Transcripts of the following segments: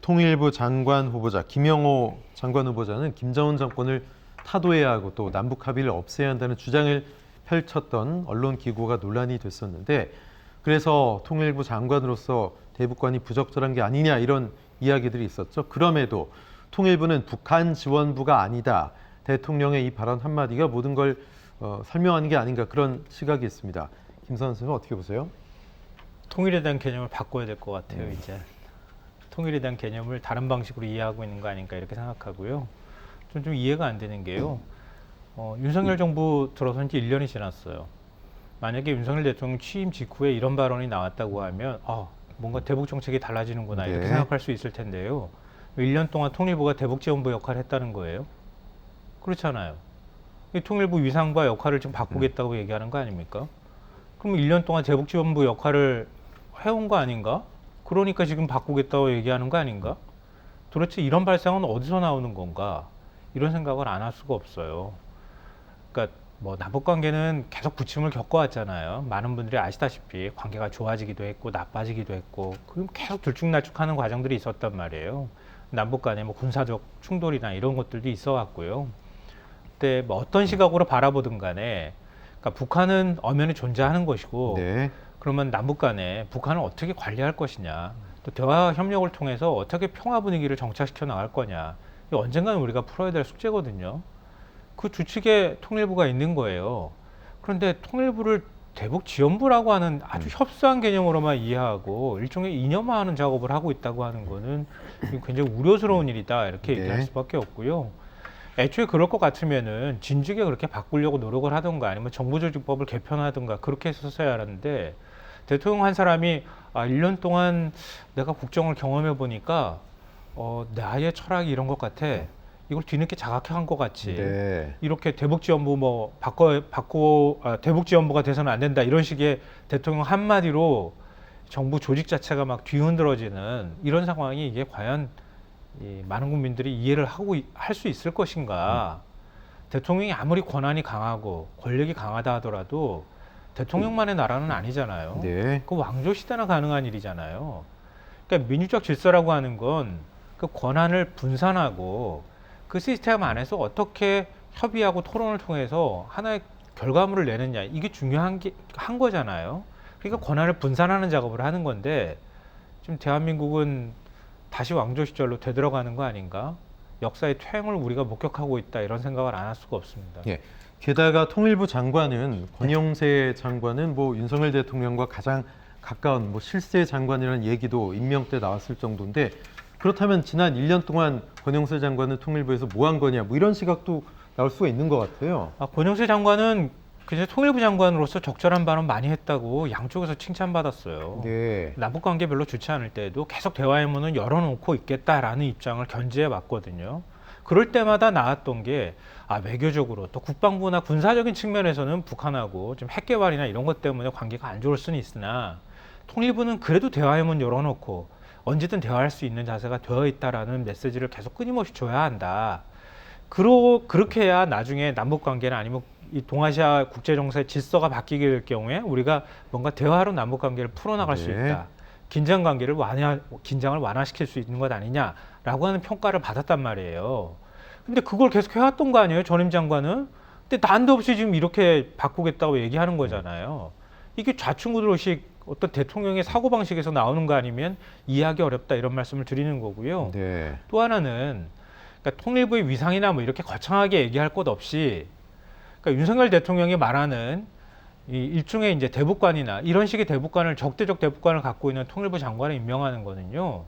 통일부 장관 후보자 김영호 장관 후보자는 김정은 정권을 타도해야 하고 또 남북 합의를 없애야 한다는 주장을 펼쳤던 언론 기고가 논란이 됐었는데 그래서 통일부 장관으로서 대북관이 부적절한 게 아니냐 이런 이야기들이 있었죠. 그럼에도 통일부는 북한 지원부가 아니다. 대통령의 이 발언 한마디가 모든 걸 어, 설명하는 게 아닌가 그런 시각이 있습니다. 김선 선생님 어떻게 보세요? 통일에 대한 개념을 바꿔야 될 것 같아요. 음. 이제 통일에 대한 개념을 다른 방식으로 이해하고 있는 거 아닌가 이렇게 생각하고요. 좀, 좀 이해가 안 되는 게요. 어, 윤석열 정부 들어선 지 1년이 지났어요. 만약에 윤석열 대통령 취임 직후에 이런 발언이 나왔다고 하면 아, 뭔가 대북 정책이 달라지는구나 이렇게 네. 생각할 수 있을 텐데요. 1년 동안 통일부가 대북 지원부 역할을 했다는 거예요. 그렇잖아요. 이 통일부 위상과 역할을 지금 바꾸겠다고 얘기하는 거 아닙니까? 그럼 1년 동안 대북 지원부 역할을 해온 거 아닌가? 그러니까 지금 바꾸겠다고 얘기하는 거 아닌가? 도대체 이런 발상은 어디서 나오는 건가? 이런 생각을 안 할 수가 없어요. 그러니까 뭐 남북 관계는 계속 부침을 겪어왔잖아요. 많은 분들이 아시다시피 관계가 좋아지기도 했고 나빠지기도 했고 그럼 계속 들쭉날쭉하는 과정들이 있었단 말이에요. 남북 간에 뭐 군사적 충돌이나 이런 것들도 있어왔고요. 그때 뭐 어떤 시각으로 바라보든 간에 그러니까 북한은 엄연히 존재하는 것이고 네. 그러면 남북 간에 북한을 어떻게 관리할 것이냐 또 대화 협력을 통해서 어떻게 평화 분위기를 정착시켜 나갈 거냐 이 언젠가는 우리가 풀어야 될 숙제거든요. 그 주축에 통일부가 있는 거예요. 그런데 통일부를 대북 지원부라고 하는 아주 음. 협소한 개념으로만 이해하고 일종의 이념화하는 작업을 하고 있다고 하는 거는 굉장히 우려스러운 일이다 이렇게 네. 얘기할 수밖에 없고요. 애초에 그럴 것 같으면은 진즉에 그렇게 바꾸려고 노력을 하던가 아니면 정부조직법을 개편하던가 그렇게 했었어야 하는데 대통령 한 사람이 아 1년 동안 내가 국정을 경험해 보니까 어 나의 철학이 이런 것 같아. 이걸 뒤늦게 자각한 것 같이. 네. 이렇게 대북지원부 뭐 바꿔 바꿔 아, 대북지원부가 돼서는 안 된다 이런 식의 대통령 한 마디로 정부 조직 자체가 막 뒤흔들어지는 이런 상황이 이게 과연 이 많은 국민들이 이해를 하고 할 수 있을 것인가? 대통령이 아무리 권한이 강하고 권력이 강하다 하더라도 대통령만의 나라는 아니잖아요. 네. 그 왕조 시대나 가능한 일이잖아요. 그러니까 민주적 질서라고 하는 건 그 권한을 분산하고 그 시스템 안에서 어떻게 협의하고 토론을 통해서 하나의 결과물을 내느냐 이게 중요한 게 한 거잖아요. 그러니까 권한을 분산하는 작업을 하는 건데 지금 대한민국은 다시 왕조 시절로 되돌아가는 거 아닌가? 역사의 퇴행을 우리가 목격하고 있다 이런 생각을 안 할 수가 없습니다. 예. 게다가 통일부 장관은 권영세 장관은 뭐 윤석열 대통령과 가장 가까운 뭐 실세 장관이라는 얘기도 임명 때 나왔을 정도인데 그렇다면 지난 1년 동안 권영세 장관은 통일부에서 뭐 한 거냐 뭐 이런 시각도 나올 수가 있는 것 같아요. 아, 권영세 장관은 그냥 통일부 장관으로서 적절한 발언 많이 했다고 양쪽에서 칭찬받았어요. 네. 남북 관계 별로 좋지 않을 때에도 계속 대화의 문은 열어놓고 있겠다라는 입장을 견지해 왔거든요. 그럴 때마다 나왔던 게 아, 외교적으로 또 국방부나 군사적인 측면에서는 북한하고 좀 핵 개발이나 이런 것 때문에 관계가 안 좋을 수는 있으나 통일부는 그래도 대화의 문 열어놓고 언제든 대화할 수 있는 자세가 되어 있다라는 메시지를 계속 끊임없이 줘야 한다. 그러, 그렇게 해야 나중에 남북 관계나 아니면 이 동아시아 국제 정세 질서가 바뀌게 될 경우에 우리가 뭔가 대화로 남북 관계를 풀어나갈 수 네. 있다. 긴장 관계를 완화 긴장을 완화시킬 수 있는 것 아니냐 라고 하는 평가를 받았단 말이에요. 근데 그걸 계속 해왔던 거 아니에요, 전임 장관은? 근데 난데없이 지금 이렇게 바꾸겠다고 얘기하는 거잖아요. 이게 좌충우돌식 어떤 대통령의 사고 방식에서 나오는 거 아니면 이해하기 어렵다 이런 말씀을 드리는 거고요. 네. 또 하나는 그러니까 통일부의 위상이나 뭐 이렇게 거창하게 얘기할 것 없이 그러니까 윤석열 대통령이 말하는 이 일종의 이제 대북관이나 이런 식의 대북관을 적대적 대북관을 갖고 있는 통일부 장관을 임명하는 거는요.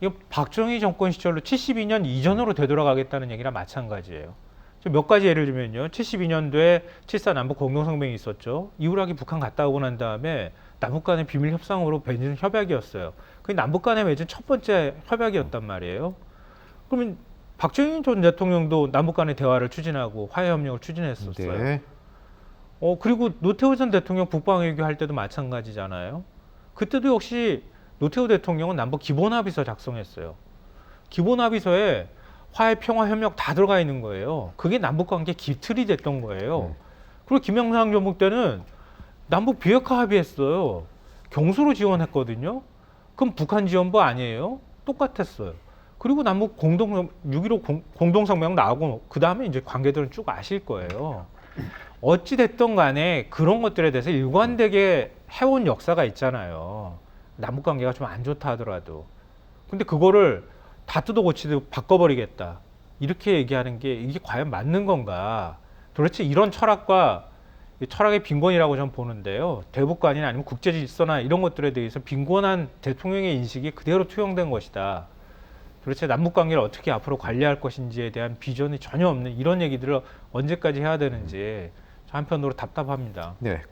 이거 박정희 정권 시절로 72년 이전으로 되돌아가겠다는 얘기랑 마찬가지예요. 저몇 가지 예를 들면요. 72년도에 7.4 남북 공동성명이 있었죠. 이후락이 북한 갔다 오고 난 다음에 남북 간의 비밀 협상으로 맺은 협약이었어요. 그게 남북 간에 맺은 첫 번째 협약이었단 말이에요. 그러면 박정희 전 대통령도 남북 간의 대화를 추진하고 화해 협력을 추진했었어요. 네. 어 그리고 노태우 전 대통령 북방 외교 할 때도 마찬가지잖아요. 그때도 역시 노태우 대통령은 남북 기본 합의서 작성했어요. 기본 합의서에 화해 평화 협력 다 들어가 있는 거예요. 그게 남북 관계 기틀이 됐던 거예요. 음. 그리고 김영삼 정부 때는 남북 비핵화 합의했어요. 경수로 지원했거든요. 그럼 북한 지원부 아니에요? 똑같았어요. 그리고 남북 공동 6.15 공동 성명 나오고 그 다음에 이제 관계들은 쭉 아실 거예요. 어찌 됐든 간에 그런 것들에 대해서 일관되게 해온 역사가 있잖아요. 남북 관계가 좀 안 좋다 하더라도. 근데 그거를 다 뜯어 고치듯 바꿔버리겠다. 이렇게 얘기하는 게 이게 과연 맞는 건가? 도대체 이런 철학과 이 철학의 빈곤이라고 저는 보는데요. 대북관이나 아니면 국제 질서나 이런 것들에 대해서 빈곤한 대통령의 인식이 그대로 투영된 것이다. 도대체 남북 관계를 어떻게 앞으로 관리할 것인지에 대한 비전이 전혀 없는 이런 얘기들을 언제까지 해야 되는지 저 한편으로 답답합니다. 네,